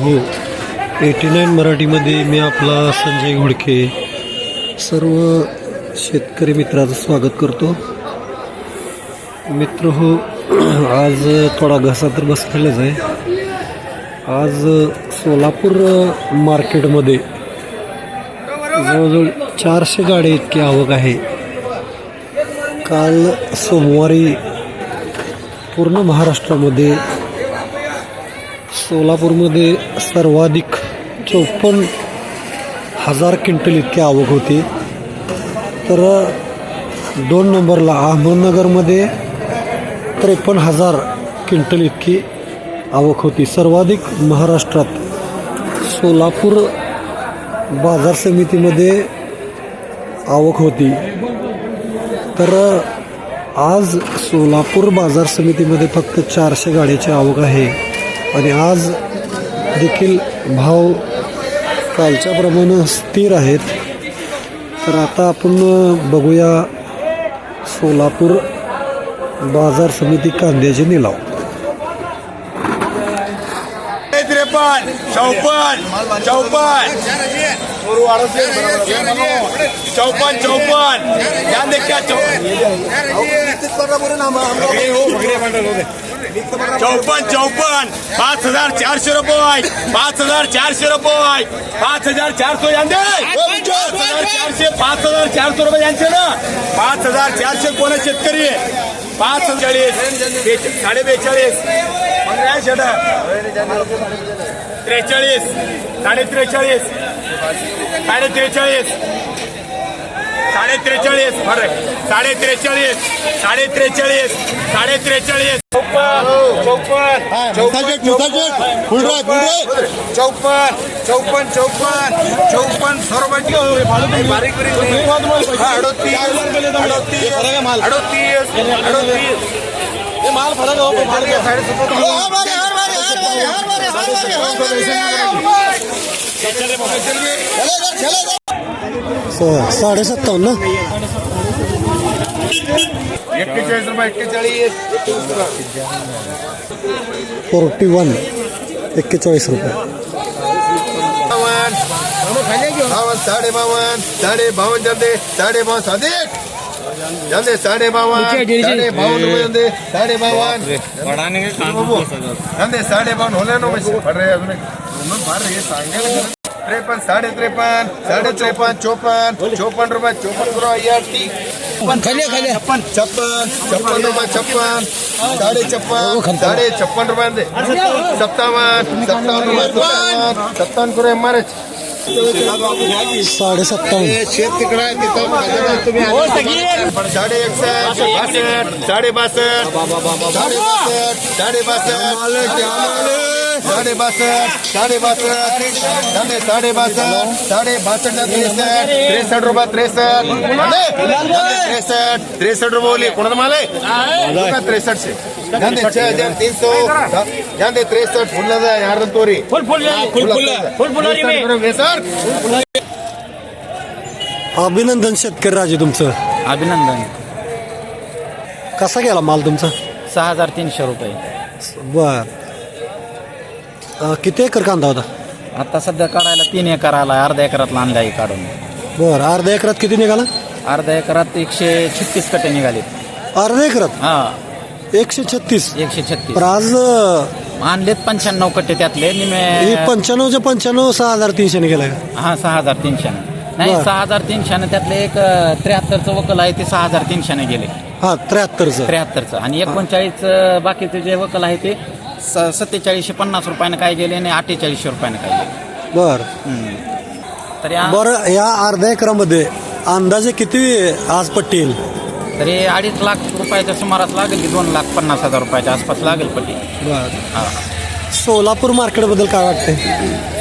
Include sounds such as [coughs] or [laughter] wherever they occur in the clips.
हो. Eighty nine मराठीमध्ये मी आपला संजय घोडके सर्व शेतकरी मित्राचं स्वागत करतो. मित्र हो आज थोडा घसा तर बसलेलाच आहे. आज सोलापूर मार्केटमध्ये जवळजवळ चारशे गाड्या इतकी आवक आहे. काल सोमवारी पूर्ण महाराष्ट्रामध्ये सोलापूरमध्ये सर्वाधिक चौपन्न हजार क्विंटल इतकी आवक होती. तर दोन नंबरला अहमदनगरमध्ये त्रेपन्न हजार क्विंटल इतकी आवक होती. सर्वाधिक महाराष्ट्रात सोलापूर बाजार समितीमध्ये आवक होती. तर आज सोलापूर बाजार समितीमध्ये फक्त चारशे गाड्याची आवक आहे. आणि आज देखील भाव कालच्या प्रमाणे स्थिर आहेत. तर आता आपण बघूया सोलापूर बाजार समिती कांद्याचे निलाव. त्रेपन्न चौपन्न चौपन्न. चौपन्न चौपन्न. चौपन्न चौपन्न पाच हजार चारशे रुपये. पाच हजार चारशे रुपये. पाच हजार चारशे यांचे. हजार चारशे पाच हजार चारशे रुपये यांचे ना. पाच हजार चारशे कोण आहे शेतकरी? पाच चाळीस. साडे बेचाळीस. त्रेचाळीस. साडे त्रेचाळीस. साडे त्रेचाळीस. साडे त्रेचाळीस. बरं. साडे त्रेचाळीस. साडे त्रेचाळीस. साडे त्रेचाळीस. चौपन्न चौपन्न चौपन्न चौपन्न चौपन्न चौपन्न चौपन्न सर्वांची बारीक अडोतीस अडोतीस अडोतीस अडोतीस. माल फरक स- साडेसत्तावन्न. ना एक्केचाळीस रुपये एक्केचाळीस. फोर्टी वन एक्केचाळीस रुपये. बावन. बावन साडे बावन साडे बावन जाते साडे बावन साधे. जाते साडे बावन साडे बावन साडे बावन. साडे बावन होले ना पैसे। पड रे अजून म्हणून फार हे सांगायला त्रेपन्न साडे त्रेपन्न साडे त्रेपन्न चोपन्न चोपन्न रुपये चोपन्न रुपये या टी छप्पन छप्पन छप्पन रुपये छप्पन. साडे छप्पन साडे छप्पन रुपये सत्तावन्न सत्तावन्न रुपये सत्तावन्न सत्तावन्न करू मारे. साडे सत्तावन्न शेत तिकडे आहे तिथं साडे एकसष्ट बासष्ट साडे बासष्ट. साडे बासष्ट साडे बासष्ट. साडे बासष्ट साडे बासष्ट साडे साडे बासष्ट साडे बासष्ट त्रेसष्ट त्रेसष्ट रुपये त्रेसष्ट. त्रेसष्ट. त्रेसष्ट रुपये बोली कोणाचा माल आहे? त्रेसष्टशे ध्यान दे छह हजार तीन सौ ध्यान दे त्रेसष्ट फुल यार तोरी. फुल फुल फुल फुल सर अभिनंदन शेतकरी राजे तुमचं. अभिनंदन. कसा गेला माल तुमचा? सहा हजार तीनशे रुपये. बर. अं, किती एकर कांदा होता? आता सध्या काढायला तीन एकर आला अर्ध्या एकरातला आणलाय काढून. बर अर्ध्या एकरात किती निघाला? अर्ध्या एकरात एकशे छत्तीस कटे निघालेत. अर्ध्या एकरात? हा. एकशे छत्तीस? एकशे छत्तीस. पण आज अं, आणलेत पंच्याण्णव कट्टे त्यातले हे निमे पंच्याण्णवच्या पंच्याण्णव सहा हजार तीनशे निघाला का? हा सहा हजार तीनशेनं. नाही बरं. सहा हजार तीनशेनं त्यातले एक त्र्याहत्तरचं वकल आहे ते सहा हजार तीनशेने गेले. हा त्र्याहत्तरचं. त्र्याहत्तरचं. आणि एकोणचाळीस बाकीचे जे वकल आहे ते स- सत्तेचाळीसशे पन्नास रुपयानं काय गेले आणि अठ्ठेचाळीसशे रुपयानं काय गेले. बर. हम्म. तर या बरं या अर्ध्या एकरामध्ये अंदाजे किती आज पट्टी येईल तरी अडीच लाख रुपयाच्या सुमारास लागेल की दोन लाख पन्नास हजार रुपयाच्या आसपास लागेल पट्टी. बर. हा. सोलापूर मार्केटबद्दल काय वाटतंय?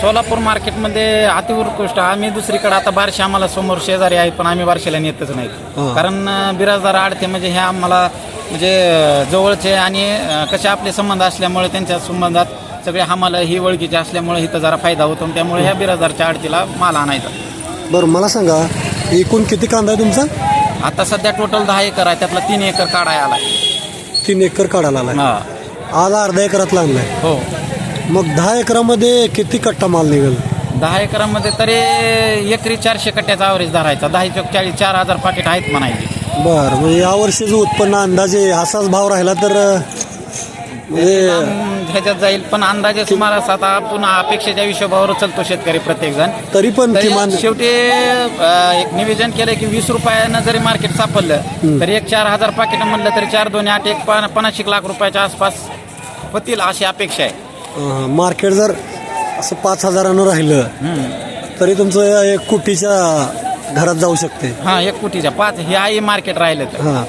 सोलापूर मार्केटमध्ये अतिउत्कृष्ट. आम्ही दुसरीकडे आता बारशे आम्हाला समोर शेजारी आहे पण आम्ही बारशेला नेतच हा. नाही कारण अं, बिराजदार आडते म्हणजे हे आम्हाला म्हणजे जवळचे आणि कसे आपले संबंध असल्यामुळे त्यांच्या संबंधात सगळे आम्हाला ही ओळखीचे असल्यामुळे इथं जरा फायदा होतो त्यामुळे ह्या बिराजदारच्या आडतीला माल आणायचा. बरं मला सांगा एकूण किती कांदा आहे तुमचा? आता सध्या टोटल दहा एकर आहे त्यातला तीन एकर काढाय आलाय. तीन एकर काढायला आलाय. हा. आज अर्ध्या एकरात लागलाय हो. मग दहा एकरामध्ये किती कट्टा माल निघेल? दहा एकरामध्ये तरी एकरी चारशे कट्ट्याचा ॲव्हरेज धरायचा. दहा चौक चाळीस चार हजार पाकिट आहेत म्हणायचे. बर म्हणजे यावर्षीचं उत्पन्न अंदाजे असाच भाव राहिला तर म्हणजे हम्म, ह्याच्यात जाईल पण अंदाजे असा आता आपण अपेक्षेच्या हिशोबावर चालतो शेतकरी प्रत्येक जण तरी पण किमान शेवटी अं, एक निवेदन केलं की वीस रुपयानं जरी मार्केट सापडलं तरी एक चार हजार पाकिट म्हणलं तरी चार दोन आठ एक पन- पन्नास लाख रुपयाच्या आसपास होतील अशी अपेक्षा आहे. अं, मार्केट जर असं पाच हजारानं राहिलं. तरी तुमचं एक कोटीच्या घरात जाऊ शकते. हा एक कोटीच्या पाच हे आहे मार्केट राहिलं तर. हा.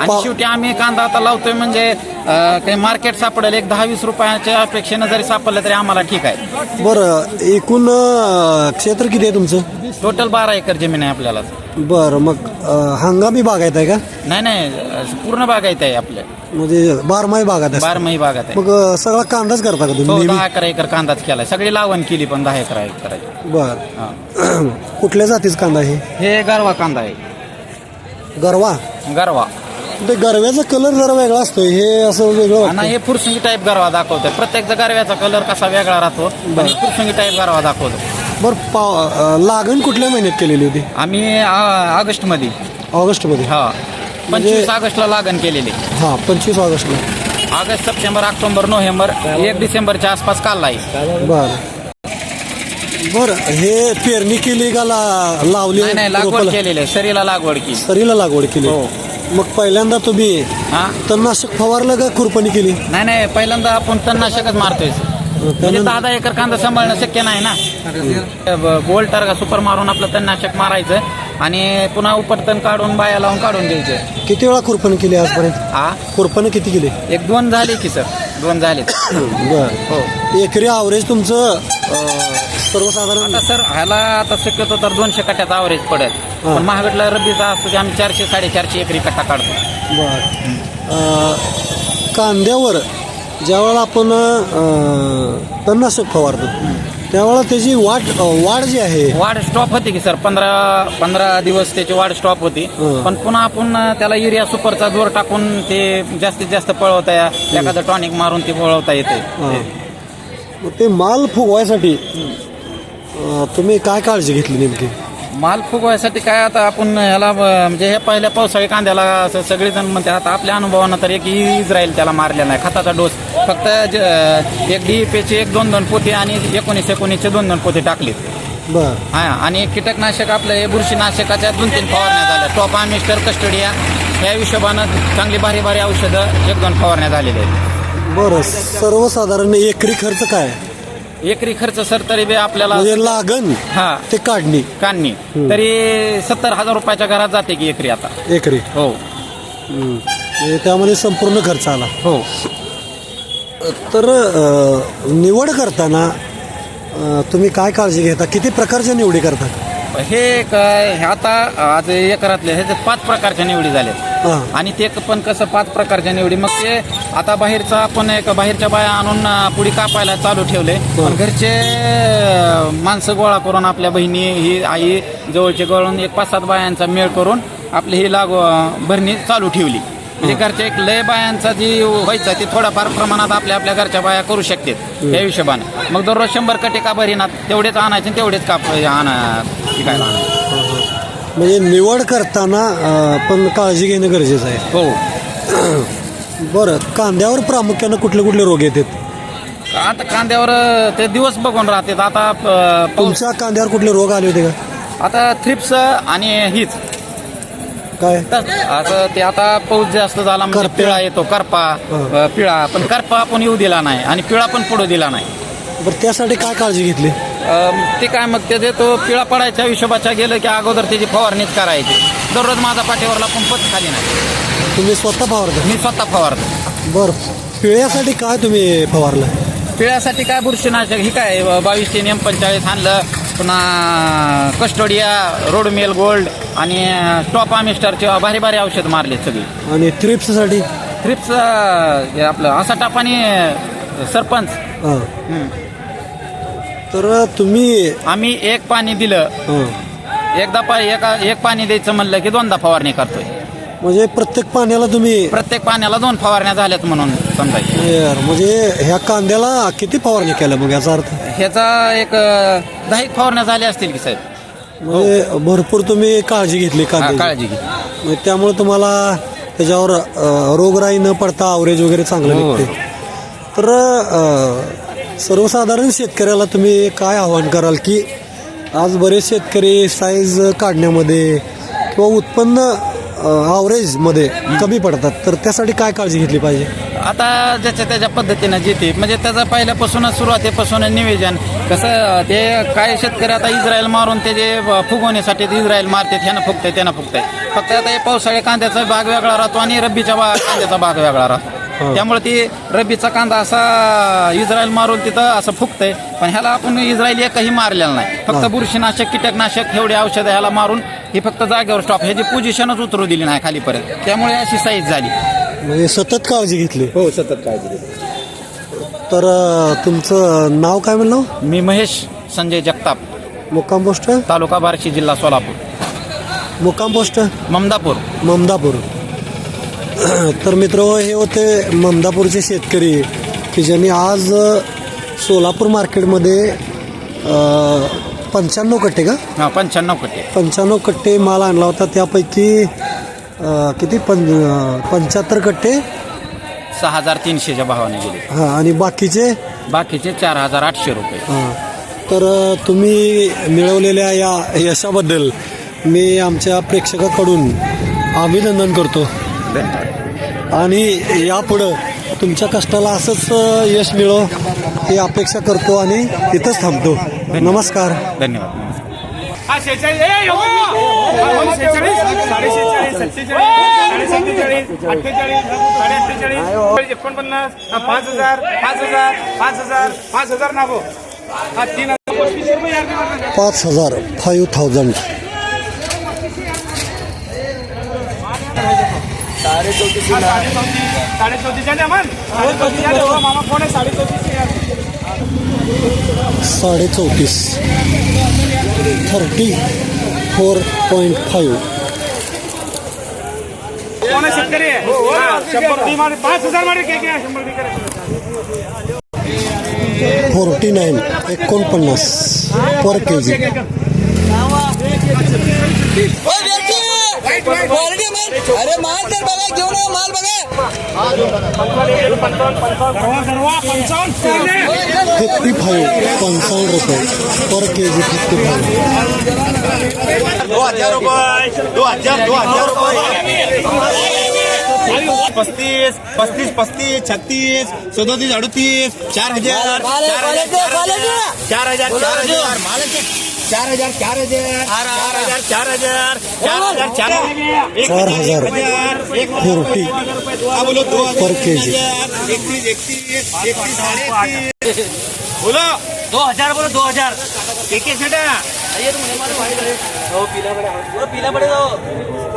आणि शेवटी आम्ही कांदा आता लावतोय म्हणजे अं, काही मार्केट सापडेल एक दहा वीस रुपयाच्या अपेक्षेनं जरी सापडलं तरी आम्हाला ठीक आहे. बरं एकूण अं, क्षेत्र किती आहे तुमचं? टोटल बारा एकर जमीन आहे आपल्याला. बरं मग अं, हंगामी बागायत आहे का? नाही नाही अं, पूर्ण बागायत आहे आपल्या म्हणजे बारमाही बागात आहे बारमाही बागात आहे. मग अं, सगळा कांदाच करता का तुम्ही दहा एकर एकर कांदाच केलाय. सगळी लावण केली पण दहा एकर एकराची बर. हा. [clears throat] कुठल्या जातीचा कांदा आहे? हे गरवा कांदा आहे. गरवा? गरवा. ते गरव्याचा कलर जरा वेगळा असतोय हे असं वेगळं आणि हे फुरसुंगी टाईप गरवा दाखवतोय. प्रत्येक गरव्याचा कलर कसा वेगळा राहतो आणि फुरसुंगी टाईप गरवा दाखवतो बरं अं, लागण कुठल्या महिन्यात केलेली होती? आम्ही आ- ऑगस्टमध्ये. ऑगस्टमध्ये. हा. पंचवीस ऑगस्टला लागण केलेली. हां पंचवीस ऑगस्टला. ऑगस्ट सप्टेंबर ऑक्टोबर नोव्हेंबर एक डिसेंबरच्या आसपास काढला आहे. बर. बर हे पेरणी केली का ला- लावली नाही नाही लागवड रोपाला? केलेली आहे. सरीला लागवड केली. सरीला लागवड केली. हो. मग पहिल्यांदा तुम्ही हा? तणनाशक फवारलं का खुरपणी केली? नाही नाही पहिल्यांदा आपण तणनाशकच मारतोय. म्हणजे दहा दहा एकर कांदा सांभाळणं शक्य नाही ना? गोल टार्गा सुपर मारून आपलं तणनाशक मारायचं आणि पुन्हा उपटतण काढून बाया लावून काढून द्यायचं. किती वेळा खुरपणी केली आजपर्यंत? हा खुरपणी किती केली? एक दोन झाले की सर. दोन झाले [coughs] बर. हो. एकरी आवरेज तुमचं अं, सर्वसाधारण आता सर ह्याला आता शक्यतो तर दोनशे कट्ट्याचा आवरेज पडेल हा. पण महागडला रब्बीचा असतो की आम्ही चारशे साडेचारशे एकरी कट्टा काढतो बर कांद्यावर ज्यावेळेला आपण अं, तणनाशक फवारतो त्यावेळेला त्याची वाढ अं, वाढ जी आहे वाढ स्टॉप होती की सर पंधरा पंधरा दिवस त्याची वाढ स्टॉप होती हं. पण पुन्हा आपण त्याला युरिया सुपरचा जोर टाकून ते जास्तीत जास्त पळवता या एखादं टॉनिक मारून ते पळवता येते हा. मग ते माल फुगवायसाठी तुम्ही काय काळजी घेतली नेमकी? माल फुगवायसाठी काय आता आपण ह्याला म्हणजे हे पहिल्या पावसाळी कांद्याला असं सगळेजण म्हणते आता आपल्या अनुभवानं तर एक इस्रायल त्याला मारलेला आहे खताचा डोस. फक्त ज- एक डीईपीचे एक दोन दोन पोते आणि एकोणीस एकोणीसचे दोन दोन पोते टाकले बर. हा आणि कीटकनाशक आपलं हे बुरशीनाशकाच्या दोन तीन फवारण्या झाल्या. टॉपा मिस्टर कस्टडिया या हिशोबानं चांगली भारी भारी औषधं एक दोन फवारण्या झालेल्या आहेत. बरं सर्वसाधारण एकरी खर्च काय? एकरी खर्च सर तरी बी आपल्याला म्हणजे लागण हा. ते काढणी. काढणी. तरी सत्तर हजार रुपयाच्या घरात जाते की एकरी आता. एकरी. हो. म्हणजे त्यामध्ये संपूर्ण खर्च आला. हो. तर अं, निवड करताना अं, तुम्ही काय काळजी घेता? किती प्रकारच्या निवडी करता? हे काय हे आता आज एकरातले हे जे पाच प्रकारच्या निवडी झाल्या हां. आणि ते पण कसं पाच प्रकारच्या निवडी मग ते आता बाहेरचं आपण एक बाहेरच्या बाया आणून पुडी कापायला चालू ठेवले. पण घरचे माणसं गोळा करून आपल्या बहिणी ही आई जवळचे गळून एक पाच सात बायांचा मेळ करून आपली ही लागू भरणी चालू ठेवली. म्हणजे घरच्या एक लय बायांचा जी व्हायचा ती थोडाफार प्रमाणात आपल्या आपल्या घरच्या बाया करू शकतात. या हिशोबानं. मग दररोज शंभर कटे का भरीनात तेवढेच आणायचे आणि तेवढेच काप आणा विकायला. आणायचे. म्हणजे निवड करताना पण काळजी घेणं गरजेचं आहे. हो. [clears throat] बरं कांद्यावर प्रामुख्यानं कुठले कुठले रोग येतात? आता कांद्यावर ते दिवस बघून राहतात. आता पाऊस तुमच्या कांद्यावर कुठले रोग आले होते का? आता थ्रिप्स आणि हीच. काय? तर असं ते आता पाऊस जास्त झाला म्हणजे. पिळा येतो करपा. अं, पिळा. पण करपा आपण येऊ दिला नाही आणि पिळा पण पडू दिला नाही. बरं त्यासाठी काय काळजी घेतली? अं, ते काय मग ते तो पिळा पडायच्या हिशोबाच्या गेलं की अगोदर त्याची फवारणीच करायची. दररोज माझा पाठीवरला पंपच खाली नाही. तुम्ही स्वतः फवारता? मी स्वतः फवारतो. बरं. पिळ्यासाठी काय तुम्ही फवारलं? पिळ्यासाठी काय बुरशीनाशक? ही काय बावीसशे नियम पंचेचाळीस आणलं. पुन्हा कस्टोडिया रोडमेल गोल्ड आणि टॉपा मिस्टरचे भारी भारी औषध मारले सगळी. आणि थ्रिप्ससाठी? थ्रिप्स हे आपलं असा टापाने सरपंच. हां. हं. तर तुम्ही आम्ही एक पाणी दिलं. हां. एकदा पा एका एक पाणी द्यायचं म्हणलं की दोनदा फवारणी करतोय. म्हणजे प्रत्येक पाण्याला तुम्ही प्रत्येक पाण्याला दोन फवारण्या झाल्यात म्हणून समजायचे. म्हणजे ह्या कांद्याला किती फवारणी केल्या मग याचा अर्थ? ह्याचा एक अं, दहा एक फवारण्या झाल्या असतील की साहेब. म्हणजे भरपूर तुम्ही काळजी घेतली हा, कांद्याची. काळजी घे म्हणजे त्यामुळे तुम्हाला त्याच्यावर अ, रोगराई न पडता आवरेज वगैरे चांगलं हो. निघते तर अ, सर्वसाधारण शेतकऱ्याला तुम्ही काय आव्हान कराल की आज बरेच शेतकरी साईज काढण्यामध्ये किंवा उत्पन्न आवरेजमध्ये कमी पडतात. तर त्यासाठी काय काळजी घेतली पाहिजे? आता ज्याच्या त्याच्या पद्धतीनं जिथे म्हणजे त्याचं पहिल्यापासूनच सुरुवातीपासून निवेदन. कसं ते काय शेतकरी आता इस्रायल मारून ते जे फुगवण्यासाठी इस्रायल मारते ह्यानं फुगतंय त्यानं फुगतंय. फक्त आता हे पावसाळी कांद्याचा भाग वेगळा राहतो आणि रब्बीच्या भाग कांद्याचा भाग वेगळा राहतो. त्यामुळे ती रब्बीचा कांदा असा इस्रायल मारून तिथं असं फुगतंय पण ह्याला आपण इस्रायल एकही मारलेला नाही. फक्त बुरशीनाशक कीटकनाशक एवढे औषधं ह्याला मारून ही फक्त जागेवर स्टॉप ह्याची पोझिशनच उतरू दिली नाही खालीपर्यंत. त्यामुळे अशी साईज झाली. म्हणजे सतत काळजी घेतली. हो सतत काळजी तर अ, तुमचं नाव काय म्हणलं? मी महेश संजय जगताप. मुक्काम पोस्ट? तालुका बार्शी जिल्हा सोलापूर. मुक्काम पोस्ट? ममदापूर. ममदापूर. [clears throat] तर मित्र हे होते ममदापूरचे शेतकरी की ज्यांनी आज सोलापूर मार्केटमध्ये पंच्याण्णव कट्टे का? हा पंच्याण्णव कट्टे. पंच्याण्णव कट्टे माल आणला होता. त्यापैकी किती? पं पंच्याहत्तर कट्टे. सहा हजार तीनशेच्या भावाने गेले. हां आणि बाकीचे? बाकीचे चार हजार आठशे रुपये. हां. तर तुम्ही मिळवलेल्या या यशाबद्दल मी आमच्या प्रेक्षकाकडून अभिनंदन करतो. आणि यापुढं तुमच्या कष्टाला असंच यश मिळो ही अपेक्षा करतो आणि इथंच थांबतो. नमस्कार. धन्यवाद. एकोणपन्नास पाच हजार पाच हजार पाच हजार पाच हजार नागो. हा तीन. पाच हजार फाईव्ह थाउजंड हा, साडे चौतीस साडे चौतीस आहे ना मन साडे चौतीस आहे हो, मामा आहे साडे चौतीस. साडे चौतीस थर्टी फोर पॉईंट फाईव्ह कोण शेतकरी आहे. हा, मारे पाच हजार मारे शंभर. फोर्टी नाईन एकोणपन्नास पर के जी अरे माल तर बघा घेऊन माल बघा फिफ्टी फाईव्ह पंचावन्न रुपये. पर के जी फिफ्टी फाईव्ह. दो हजार रुपये दो हजार दो हजार रुपये। पस्तीस पस्तीस पस्तीस छत्तीस सदोतीस अडतीस चार हजार चार हजार चार हजार चार हजार. चार हज़ार चार हज़ार चार हज़ार चार हज़ार चार हज़ार। चार चार हज़ार. फोर्टी बोलो दो हज़ार। पर बोलो। दो हज़ार बोलो दो हज़ार। एक एक सेटा। पीला पड़े दो।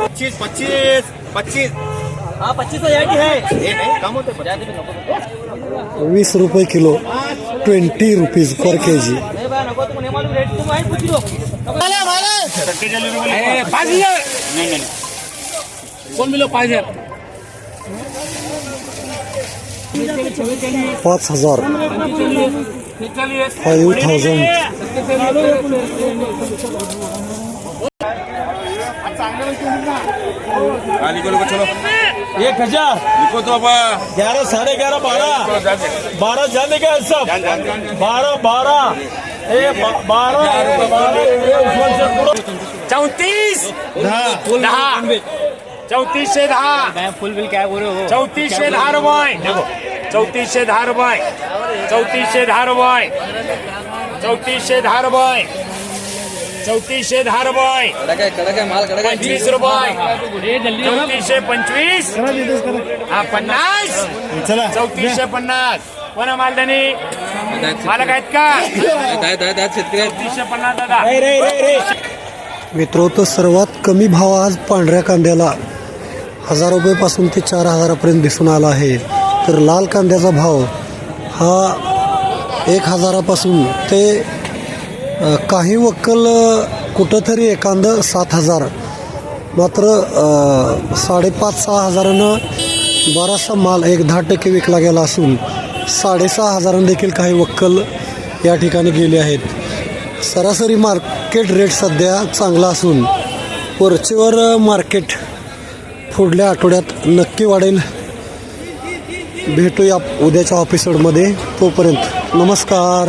पच्चीस पच्चीस पच्चीस। हाँ पच्चीस हज़ार की है। नाही कम होते वीस रुपये किलो ट्वेंटी रुपीज़ पर के जी नहीं भाई नको तुम नहीं मालूम रेट तुम आई पूछ लो। माला माला ए, पाच हजार। नाही नाही कोण मिळो पाच हजार? पाच हजार। शेहेचाळीस फाईव्ह थाउजंड एक हजार। ग्यारह साढ़े ग्यारह बारह। बारह जाने का सब बारह बारह ए बा- बारह। चौतीस! दहा। चौतीसशे दहा। फुल बिल काय बोल? हो चौतीसशे दहा रुपये. देखो चौतीसशे दहा रुपये. चौतीसशे दहा रुपये. चौतीसशे दहा रुपये. चौतीसशे दहा रुपये. पंचवीस रुपये. चौतीसशे पंचवीस. हा पन्नास. चौतीसशे पन्नास. कोणा मालदानी मालक आहेत का? मित्र तर सर्वात कमी भाव आज पांढऱ्या कांद्याला. हजार रुपयेपासून ते चार हजारापर्यंत दिसून आला आहे. तर लाल कांद्याचा भाव हा एक हजारापासून ते काही वक्कल कुठंतरी एखादं सात हजार. मात्र साडेपाच सहा हजारानं बराचसा माल एक दहा टक्के विकला गेला असून साडेसहा हजारांदेखील काही वक्कल या ठिकाणी गेले आहेत. सरासरी मार्केट रेट सध्या चांगला असून वरचेवर मार्केट पुढल्या आठवड्यात नक्की वाढेल. भेटूया उद्याच्या ऑफिसडमध्ये तोपर्यंत नमस्कार.